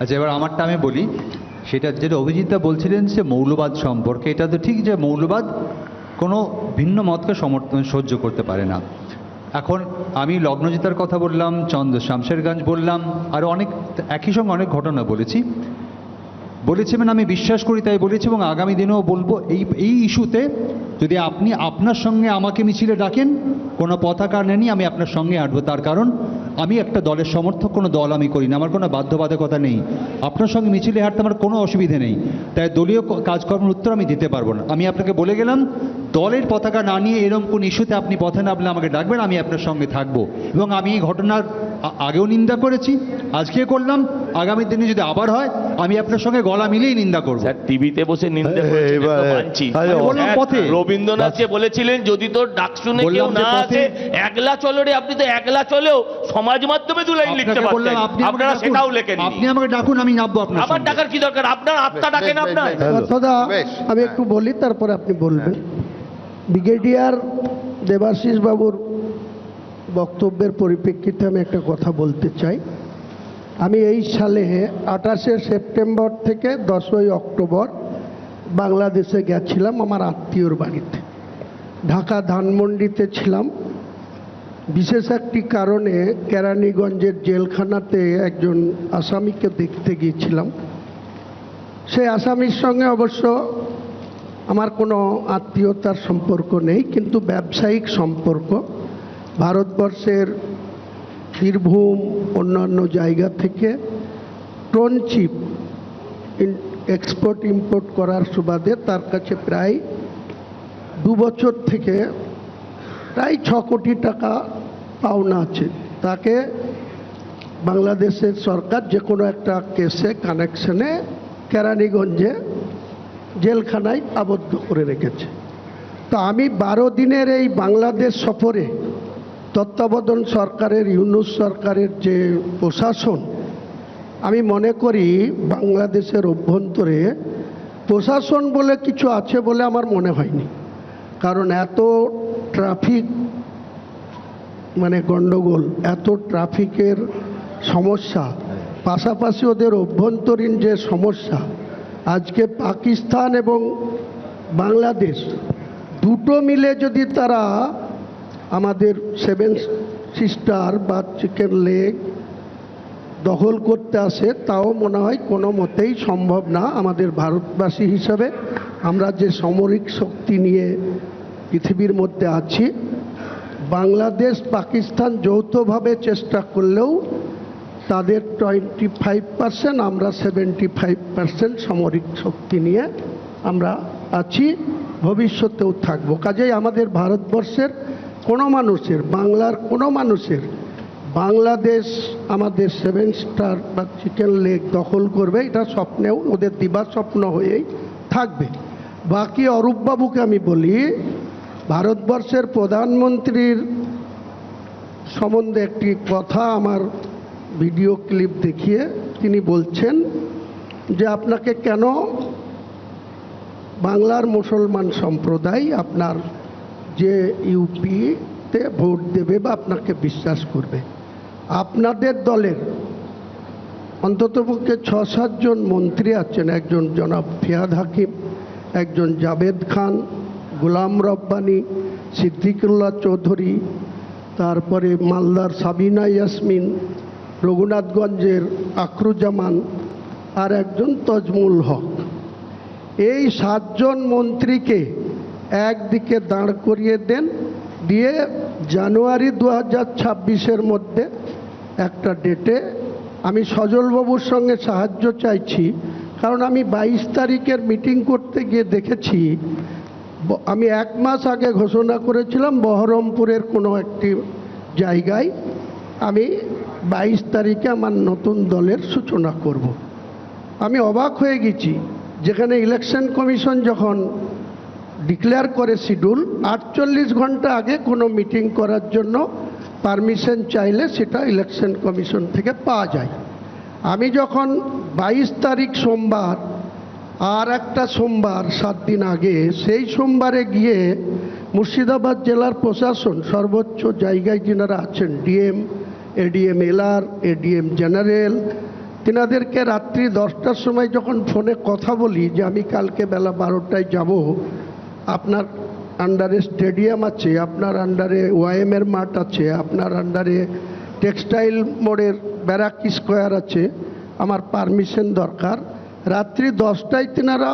আচ্ছা এবার আমারটা আমি বলি। সেটা যেটা অভিজিৎদা বলছিলেন সে মৌলবাদ সম্পর্কে, এটা তো ঠিক যে মৌলবাদ কোনো ভিন্ন মতকে সমর্থন সহ্য করতে পারে না। এখন আমি লগ্নজিতার কথা বললাম, চন্দ্র শামশেরগঞ্জ বললাম, আর অনেক, একই সঙ্গে অনেক ঘটনা বলেছি। বলেছি মানে আমি বিশ্বাস করি, তাই বলেছি এবং আগামী দিনেও বলব, এই এই ইস্যুতে যদি আপনি আপনার সঙ্গে আমাকে মিছিলে ডাকেন, কোনো পতাকা নেনই আমি আপনার সঙ্গে হাঁটবো তার কারণ আমি একটা দলের সমর্থক, কোনো দল আমি করি না। আমার কোনো বাধ্যবাধকতা নেই। আপনার সঙ্গে মিছিলে হাঁটতে আমার কোনো অসুবিধে নেই। তাই দলীয় কাজকর্মের উত্তর আমি দিতে পারব না। আমি আপনাকে বলে গেলাম, দলের পতাকা না নিয়ে এরকম কোন ইস্যুতে আপনি পথে নামলে আমাকে ডাকবেন, আমি আপনার সঙ্গে থাকব। এবং আমি এই ঘটনার আগেও নিন্দা করেছি আজকে করলাম আগামী দিনে যদি আবার হয় আমি আপনার সঙ্গে গলা মিলিয়ে নিন্দা করব। স্যার টিভিতে বসে নিন্দে স্যার, পথে। রবীন্দ্রনাথ যে বলেছিলেন যদি তোর ডাক শুনে কেউ না আসে একলা চলো রে আপনি তো একলা চলেও সমাজ মাধ্যমে দু লাইন লিখতে পারতেন। আপনি আমাকে আপনারা ডাকুন। সেটাও লেখেন আপনি আমাকে ডাকুন আমি নামবো আপনার আবার সঙ্গে। ডাকার কি দরকার? আপনার আত্মা ডাকেন আপনার। বেশ, আমি একটু বলি তারপরে আপনি বলবেন। ব্রিগেডিয়ার দেবাশিস বাবুর বক্তব্যের পরিপ্রেক্ষিতে আমি একটা কথা বলতে চাই। আমি এই সালে আঠাশে সেপ্টেম্বর থেকে দশই অক্টোবর বাংলাদেশে গেছিলাম আমার আত্মীয়র বাড়িতে। ঢাকা ধানমন্ডিতে ছিলাম। বিশেষ একটি কারণে কেরানীগঞ্জের জেলখানাতে একজন আসামিকে দেখতে গিয়েছিলাম। সেই আসামির সঙ্গে অবশ্য আমার কোনো আত্মীয়তার সম্পর্ক নেই, কিন্তু ব্যবসায়িক সম্পর্ক। ভারতবর্ষের বীরভূম অন্যান্য জায়গা থেকে টনচিপ এক্সপোর্ট, ইম্পোর্ট করার সুবাদে তার কাছে প্রায় দু বছর থেকে প্রায় ছ কোটি টাকা পাওনা আছে। তাকে বাংলাদেশের সরকার যে কোনো একটা কেসে, কানেকশনে কেরানীগঞ্জে জেলখানায় আবদ্ধ করে রেখেছে। তো আমি বারো দিনের এই বাংলাদেশ সফরে তত্ত্বাবধান সরকারের, ইউনুস সরকারের যে প্রশাসন, আমি মনে করি বাংলাদেশের অভ্যন্তরে প্রশাসন বলে কিছু আছে বলে আমার মনে হয়নি। কারণ এত ট্রাফিক মানে গণ্ডগোল এত ট্রাফিকের সমস্যা, পাশাপাশি ওদের অভ্যন্তরীণ যে সমস্যা, আজকে পাকিস্তান এবং বাংলাদেশ দুটো মিলে যদি তারা আমাদের সেভেন সিস্টার বা চিকেন লেগ দখল করতে আসে, তাও মনে হয় কোনো মতেই সম্ভব না আমাদের ভারতবাসী হিসাবে। আমরা যে সামরিক শক্তি নিয়ে পৃথিবীর মধ্যে আছি, বাংলাদেশ, পাকিস্তান যৌথভাবে চেষ্টা করলেও তাদের টোয়েন্টি ফাইভ পার্সেন্ট আমরা সেভেন্টি ফাইভ পার্সেন্ট সামরিক শক্তি নিয়ে আমরা আছি, ভবিষ্যতেও থাকব। কাজেই আমাদের ভারতবর্ষের কোনো মানুষের, বাংলার কোনো মানুষের বাংলাদেশ আমাদের সেভেন স্টার বা চিকেন লেগ দখল করবে, এটা স্বপ্নেও ওদের দিবা স্বপ্ন হয়েই থাকবে। বাকি অরূপবাবুকে আমি বলি, ভারতবর্ষের প্রধানমন্ত্রীর সম্বন্ধে একটি কথা আমার ভিডিও ক্লিপ দেখিয়ে তিনি বলছেন যে আপনাকে কেন বাংলার মুসলমান সম্প্রদায় আপনার যে ইউপিতে ভোট দেবে বা আপনাকে বিশ্বাস করবে, আপনাদের দলের অন্ততপক্ষে ছ সাতজন মন্ত্রী আছেন, একজন জনাব ফিয়াদ হাকিম, একজন জাবেদ খান, গোলাম রব্বানি, সিদ্দিকুল্লাহ চৌধুরী, তারপরে মালদার সাবিনা ইয়াসমিন, রঘুনাথগঞ্জের আখরুজ্জামান আর একজন তজমুল হক। এই সাতজন মন্ত্রীকে একদিকে দাঁড় করিয়ে দেন, দিয়ে জানুয়ারি দু হাজার ছাব্বিশের মধ্যে একটা ডেটে আমি সজলবাবুর সঙ্গে সাহায্য চাইছি কারণ আমি বাইশ তারিখের মিটিং করতে গিয়ে দেখেছি আমি এক মাস আগে ঘোষণা করেছিলাম বহরমপুরের কোনো একটি জায়গায় আমি বাইশ তারিখে আমার নতুন দলের সূচনা করব। আমি অবাক হয়ে গেছি, যেখানে ইলেকশন কমিশন যখন ডিক্লেয়ার করে শিডিউল আটচল্লিশ ঘণ্টা আগে কোনো মিটিং করার জন্য পারমিশন চাইলে সেটা ইলেকশন কমিশন থেকে পাওয়া যায়। আমি যখন বাইশ তারিখ সোমবার, আর একটা সোমবার সাত দিন আগে, সেই সোমবারে গিয়ে মুর্শিদাবাদ জেলার প্রশাসন, সর্বোচ্চ জায়গায় যিনারা আছেন, DM, ADM LR, ADM general, তিনাদেরকে রাত্রি দশটার সময় যখন ফোনে কথা বলি যে আমি কালকে বেলা বারোটায় যাব আপনার আন্ডারে স্টেডিয়াম আছে, আপনার আন্ডারে ওয়াইএমের মাঠ আছে, আপনার আন্ডারে টেক্সটাইল মোড়ের ব্যারাক স্কোয়ার আছে, আমার পারমিশন দরকার। রাত্রি দশটায় তিনারা,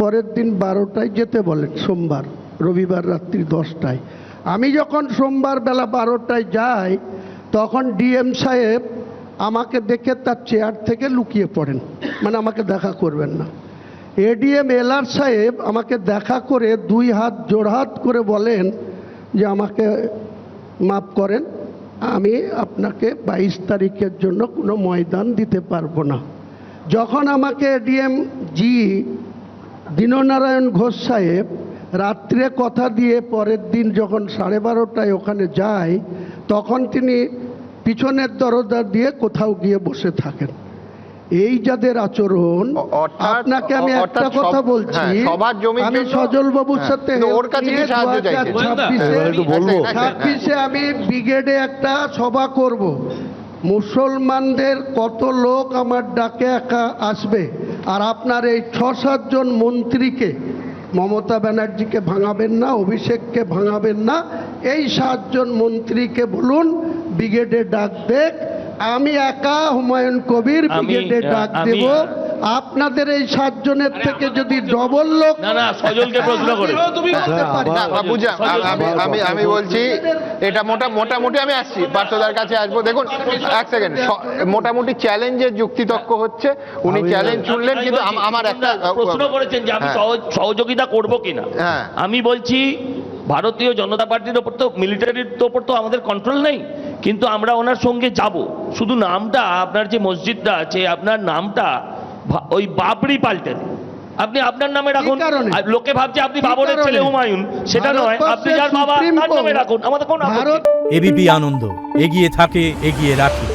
পরের দিন বারোটায় যেতে বলেন, সোমবার, রবিবার রাত্রি দশটায়। আমি যখন সোমবার বেলা বারোটায় যাই, তখন ডিএম সাহেব আমাকে দেখে তার চেয়ার থেকে লুকিয়ে পড়েন মানে আমাকে দেখা করবেন না। এডিএম এলআর সাহেব আমাকে দেখা করে দুই হাত জোড়হাত করে বলেন যে আমাকে মাফ করেন, আমি আপনাকে বাইশ তারিখের জন্য কোনো ময়দান দিতে পারব না। যখন আমাকে এডিএম জি দীননারায়ণ ঘোষ সাহেব রাত্রে কথা দিয়ে পরের দিন যখন সাড়ে বারোটায় ওখানে যায়, তখন তিনি পিছনের দরজা দিয়ে কোথাও গিয়ে বসে থাকেন। এই যাদের আচরণ আপনাকে আমি একটা কথা বলছি হ্যাঁ, সবার আমি সজল বাবুর হ্যাঁ, সাথে কিন্তু ওর কাছে কি সাহায্য চাইছেন? এবার একটু ছাব্বিশে আমি ব্রিগেডে একটা সভা করব। মুসলমানদের কত লোক আমার ডাকে একা আসবে? আর আপনার এই ছ সাতজন মন্ত্রীকে মমতা ব্যানার্জিকে ভাঙাবেন না অভিষেককে ভাঙাবেন না এই সাতজন মন্ত্রীকে বলুন ব্রিগেডে ডাক দেখ আমি একা হুমায়ুন কবির ব্রিগেডে ডাক দেব। আপনাদের এই সাতজনের থেকে যদি ডবল লোক না না সজলকে প্রশ্ন করে। না বা আমি আমি আমি বলছি এটা মোটা মোটামুটি আমি আসছি। পার্থদার কাছে আসব। দেখুন এক সেকেন্ড মোটামুটি চ্যালেঞ্জের যুক্তিতক্ক হচ্ছে। উনি চ্যালেঞ্জ শুনলেন কিন্তু আমার একটা প্রশ্ন করেছেন যে আমি হ্যাঁ। সহজ- সহযোগিতা করব কিনা। হ্যাঁ। আমি বলছি ভারতীয় জনতা পার্টির ওপর তো মিলিটারির ওপর তো আমাদের কন্ট্রোল নেই। কিন্তু আমরা ওনার সঙ্গে যাব। শুধু নামটা আপনার যে মসজিদটা আছে আপনার নামটা ওই বাবরি পাল্টে দিন। আপনি আপনার নামে রাখুন। আর লোকে ভাবছে আপনি বাবরের ছেলে হুমায়ুন। সেটা নয় আপনি যার বাবা তার নামে রাখুন। আমাদের কোনো। এবিপি আনন্দ এগিয়ে থাকে এগিয়ে রাখে।